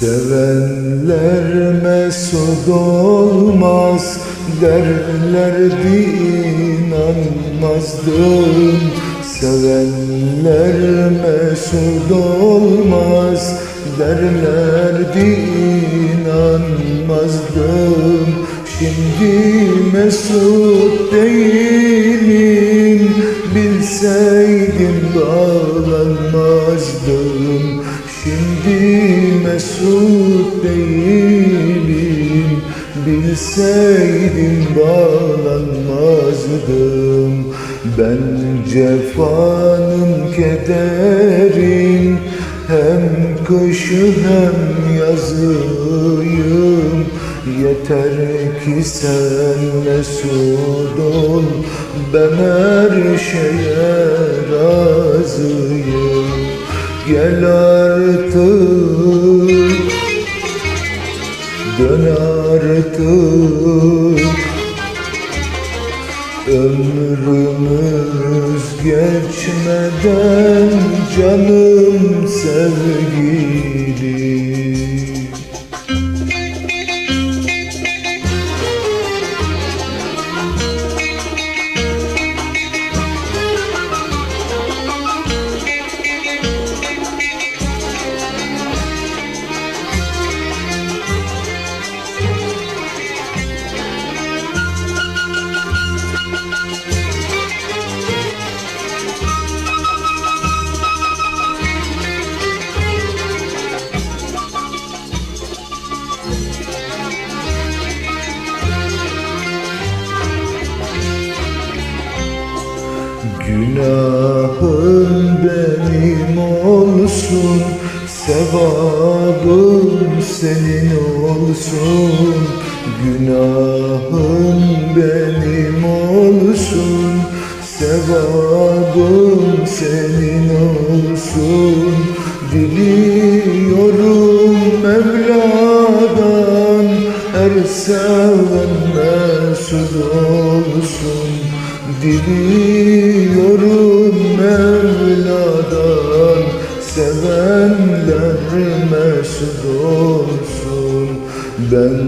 Sevenler mesut olmaz derlerdi inanmazdım Sevenler mesut olmaz derlerdi inanmazdım Şimdi mesut değilim bilseydim bağlanmazdım Şimdi mesut değilim. Bilseydim bağlanmazdım. Ben cefanın kederin Hem kışı hem yazıyım. Yeter ki sen mesut ol Ben her şeye razıyım. Gel artık Dön artık Ömrümüz geçmeden canım sevgilim Günahım benim olsun Sevabım senin olsun. Günahım benim olsun Sevabım senin olsun. Diliyorum Mevla'dan Her seven mesut olsun Diliyorum Mevla'dan Sevenler mesut olsun. Ben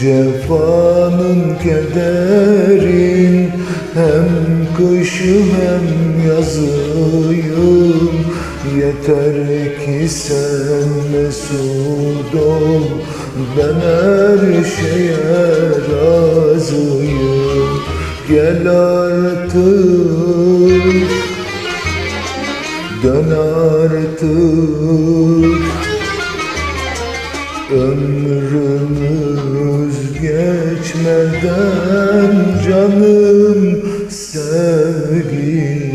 cefanın kederin Hem kışı hem yazıyım. Yeter ki sen mesut ol Ben her şeye razıyım Gel artık Dön artık. Ömrümüz geçmeden canım sevgilim.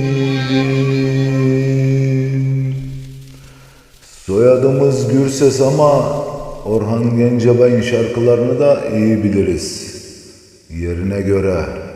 Soyadımız Gürses ama Orhan Gencebay'ın şarkılarını da iyi biliriz. Yerine göre